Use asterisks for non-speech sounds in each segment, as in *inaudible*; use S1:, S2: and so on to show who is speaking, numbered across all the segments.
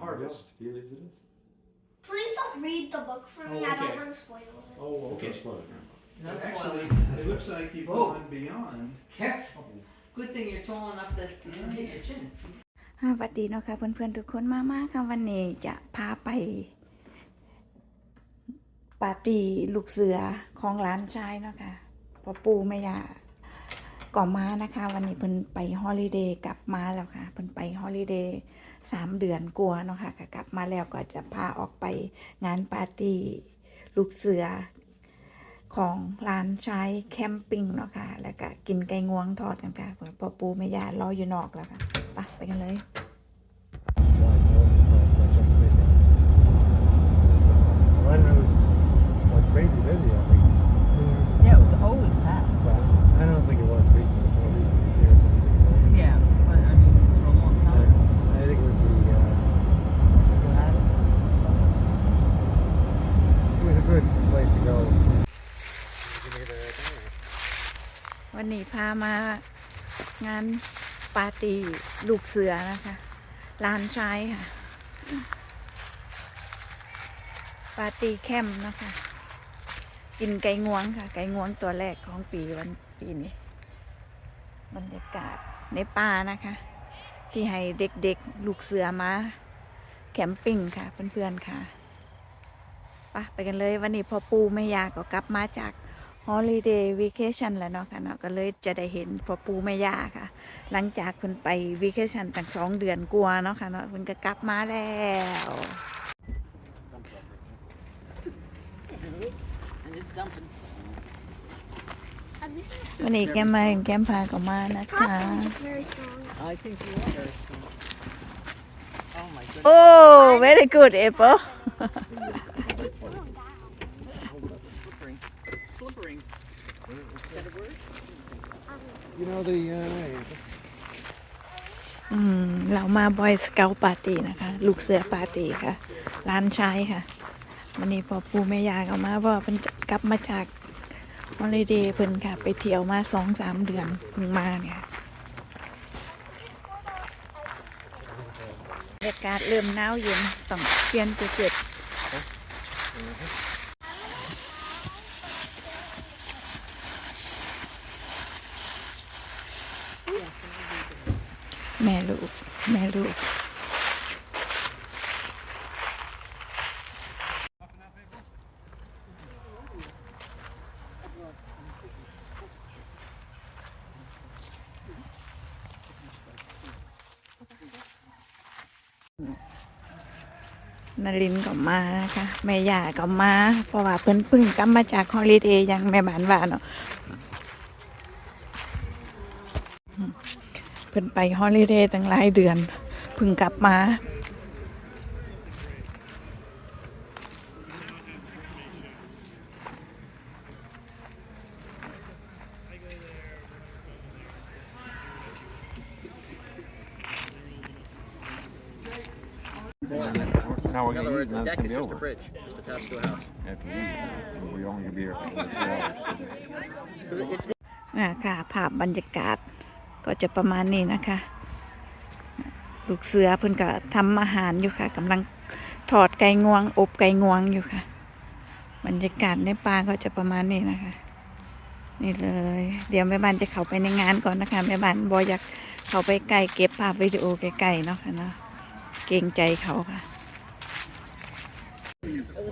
S1: Harvest. He believes it is.
S2: Please don't read the book for me.
S1: Oh,
S2: I don't
S1: okay.
S2: want to spoil it.
S1: Oh, okay.
S3: No
S4: Actually,
S3: spoilers.
S4: it looks like you've
S3: Whoa.
S4: gone beyond.
S3: Careful. Good thing you're tall enough that you can hit your chin.
S5: อ่าสวัสดีเนาะค่ะเพื่อนๆทุกคนมามาค่ะวันนี้จะพาไปปาร์ตี้ลูกเสือของร้านชายเนาะค่ะพ่อปู่แม่ย่าก่อมานะคะ วันนี้เพิ่นไปฮอลิเดย์กลับมาแล้วค่ะเพิ่นไปฮอลิเดย์ สามเดือนกลัวเนาะค่ะก็กลับมาแล้วก็จะพาออกไปงานปาร์ตี้ลูกเสือของร้านชายแคมปิ้งเนาะค่ะ แล้วก็กินไก่งวงทอดกันค่ะพ่อปูแม่ย่ารออยู่นอกแล้วค่ะ ไปไปกันเลย พามางานปาร์ตี้ลูกเสือนะคะลานชายค่ะ ปาร์ตี้แคมป์นะคะ กินไก่งวงค่ะ ไก่งวงตัวแรกของปีวันปีนี้บรรยากาศในป่านะคะ ที่ให้เด็กๆ ลูกเสือมา แคมปิ้งค่ะเพื่อนๆค่ะไปไปกันเลยวันนี้พอปูไม่ยากก็กลับมาจาก ฮอลิเดย์วีเคชันแล้วเนาะค่ะเนาะก็เลยจะได้เห็นพ่อปู่แม่ย่าค่ะ หลังจากเพิ่นไปวีเคชันตั้งสองเดือนกว่าเนาะค่ะเนาะเพิ่นก็กลับมาแล้ว
S3: And it's dumping.
S2: At least
S5: วันนี้แก้มมาแก้มพาก็มานะ
S2: my
S5: คะ
S2: confidence is very strong.
S3: I think you are very strong. Oh my goodness.
S5: โอ้ very good Apple
S3: Slippery. Is that a word?
S6: You know the. Uh,
S5: อืมเรามาบอยสเกลปาร์ตี้นะคะ ลูกเสือปาร์ตี้ค่ะ ร้านชายค่ะวันนี้พ่อปู่แม่ย่าก็มาเพราะว่าเพิ่นจะกลับมาจากฮอลิเดย์เพิ่นค่ะ ไปเที่ยวมาสองสามเดือนเพิ่งมาเนี่ยบรรยากาศเริ่มหนาวเย็นต้องเปลี่ยนไปเกิด แม่ลูก แม่ลูก นารินก็มานะคะ แม่ย่าก็มา เพราะว่าเพิ่นเพึ่งกลับมาจากฮอลิเดย์ยังแม่บ้านว่าเนาะ พิ่นไปฮอลิเดย์ตั้งหลายเดือนเพึ่งกลับมา
S1: Now we're
S7: In other
S1: gonna eat,
S7: words, a
S1: and
S7: deck
S1: that's
S7: is
S1: gonna be
S7: just a
S1: over.
S7: bridge, just attached to a house.
S1: After we eat, and we only gonna be here for two hours.
S7: 'Cause it's
S5: อ่าค่ะภาพบรรยากาศ ก็จะประมาณนี้นะคะลูกเสือเพิ่นก็ทำอาหารอยู่ค่ะกำลังถอดไก่งวง อบไก่งวงอยู่ค่ะ บรรยากาศในป่าก็จะประมาณนี้นะคะ นี่เลย เดี๋ยวแม่บ้านจะเข้าไปในงานก่อนนะคะแม่บ้านบอยอยากเข้าไปใกล้เก็บภาพวิดีโอใกล้ๆเนาะค่ะเนาะเกรงใจเขาค่ะ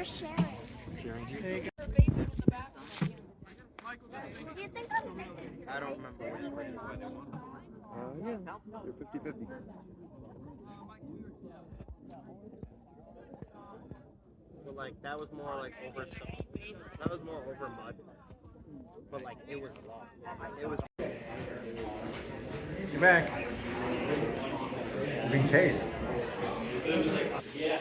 S1: meat to me.
S2: We're sharing.
S1: Sharing heat.
S2: What do you think of it?
S7: I don't remember which way.
S1: Uh, yeah, you're 50 50.
S7: But like that was more like over some. That was more over mud. But like it was long. It was.
S1: You're back.
S6: being chased.
S8: Yeah,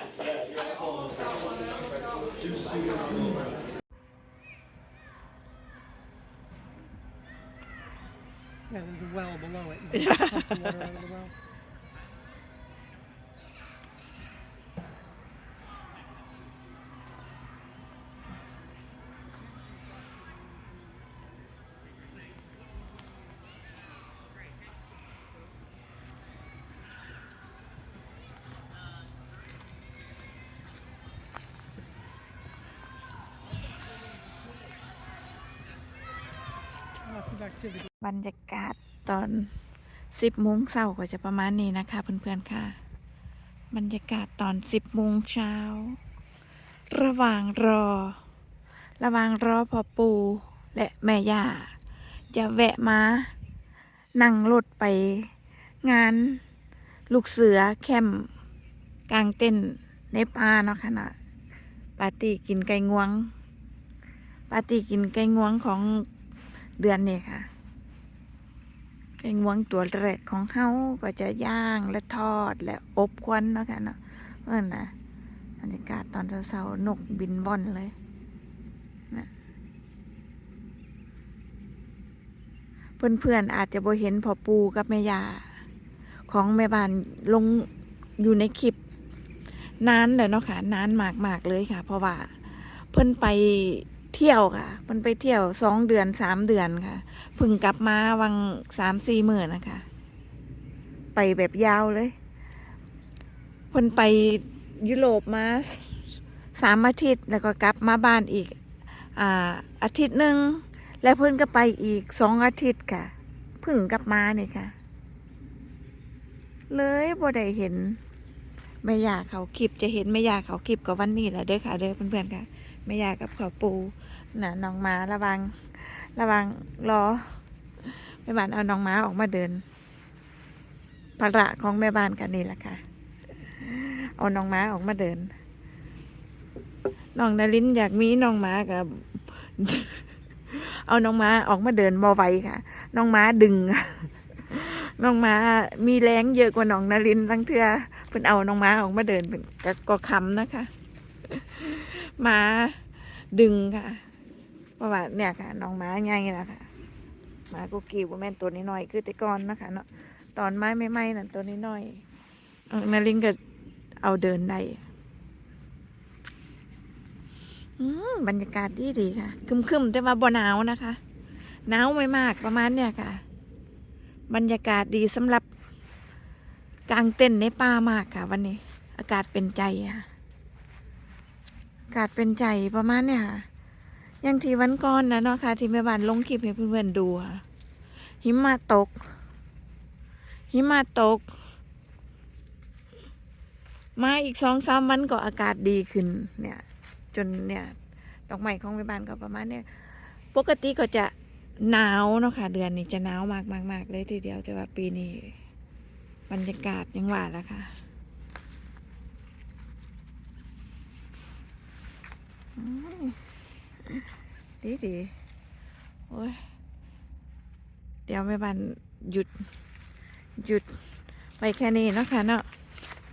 S8: there's a well below it. You can pump the water out of the well. Lots of activity.
S5: บรรยากาศตอนสิบโมงเช้าก็จะประมาณนี้นะคะ เพื่อนๆค่ะ บรรยากาศตอนสิบโมงเช้า ระหว่างรอ ระหว่างรอพ่อปูและแม่ย่าจะแวะมา นั่งรถไป งานลูกเสือแคมป์กลางเต้นในป่าเนาะค่ะนะปาร์ตี้กินไก่งวง ปาร์ตี้กินไก่งวงของเดือนนี้ค่ะ ไก่งวงตัวแรกของเฮาก็จะย่างและทอดและอบควันเนาะค่ะเนาะเออนะบรรยากาศตอนเช้าๆนกบินว่อนเลยนะเพื่อนๆอาจจะบ่เห็นพ่อปูกับแม่ยา ของแม่บ้านลงอยู่ในคลิปนานเลยเนาะค่ะนานมากๆเลยค่ะ เพราะว่าเพิ่นไป เที่ยวค่ะเพิ่นไปเที่ยวสองเดือนสามเดือนค่ะพึ่งกลับมาวังสามสี่หมื่นนะคะ ไปแบบยาวเลยเพิ่นไปยุโรปมาสามอาทิตย์แล้วก็กลับมาบ้านอีกอ่าอาทิตย์หนึ่งแล้วเพิ่นก็ไปอีกสองอาทิตย์ค่ะพึ่งกลับมานี่ค่ะ เลยบ่ได้เห็นแม่ยากเขาคลิปจะเห็นแม่ยากเขาคลิปกับวันนี้แหละเด้อค่ะเด้อเพื่อนๆค่ะ แม่ยากับขาปูน่ะน้องหมาระวัง ระวังรอแม่บ้านเอาน้องหม้าออกมาเดินภาระของแม่บ้านกันนี่แหละค่ะ เอาน้องหม้าออกมาเดินน้องนารินอยากมีน้องหม้ากับ เอาน้องหม้าออกมาเดินบ่ไวค่ะ น้องหม้าดึงน้องหม้ามีแรงเยอะกว่าน้องนารินทั้งเทือเพิ่นเอาน้องหม้าออกมาเดินเป็นก็คำนะคะ มาดึงค่ะเพราะว่าเนี่ยค่ะน้องม้าไงล่ะค่ะหมากุกกี้ว่าแม่นตัวน้อยๆคือแต่ก่อนนะคะเนาะตอนไม้ไม่ไหม้นั่นตัวน้อยๆเออนารินก็เอาเดินได้อบรรยากาศดีดีค่ะคึมๆแต่ว่าบ่หนาวนะคะหนาวไม่มากประมาณเนี่ยค่ะ บรรยากาศดีสำหรับกลางเต้นท์ในป่ามากค่ะ วันนี้ อากาศเป็นใจค่ะ กาศเป็นใจประมาณเนี่ยค่ะย่างทีวันก่อนนะเนาะค่ะ ที่แม่บ้านลงคลิปให้เพื่อนๆดูค่ะ หิมะตก หิมะตก มาอีกสองสามวันก็อากาศดีขึ้น เนี่ย จนเนี่ย ดอกไม้ของแม่บ้านก็ประมาณเนี่ย ปกติก็จะหนาวเนาะค่ะ เดือนนี้จะหนาวมากมากมากเลยทีเดียวแต่ว่าปีนี้บรรยากาศยังหว่าแล้วค่ะอืม ดีดีโอ้ย เดี๋ยวแม่บ้านหยุด หยุดไปแค่นี้เนาะค่ะเนาะ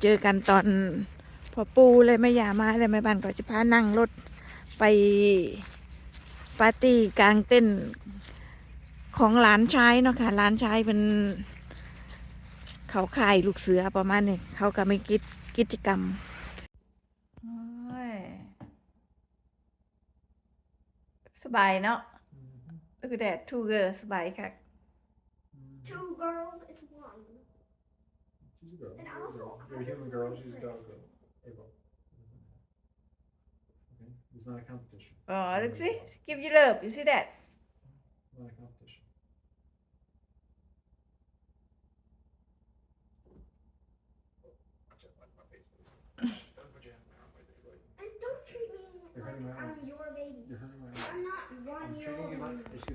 S5: เจอกันตอนพอปูเลยไม่ยามาเลยแม่บ้านก็จะพานั่งรถไปปาร์ตี้กลางเต้นของหลานชายเนาะค่ะหลานชายเป็นเขาขายลูกเสือประมาณนี้เขาก็ไม่กิจกิจกรรม สบายเนาะ Look at that two girls สบายค่ะ
S2: Two girls, it's one.
S6: She's a girl.
S2: And
S6: You're a
S2: also,
S6: girl.
S2: I
S6: You're a human
S2: just
S6: girl.
S2: like
S6: She's a
S2: this.
S6: dog girl. April. Okay. It's not a competition.
S5: Oh, look see give you love you see that
S6: Not a competition. Don't *laughs* put your hand in my arm like that, like,
S2: And don't treat me
S6: You're
S2: like
S6: hurting my arm.
S2: I'm your one
S6: I'm
S2: year old.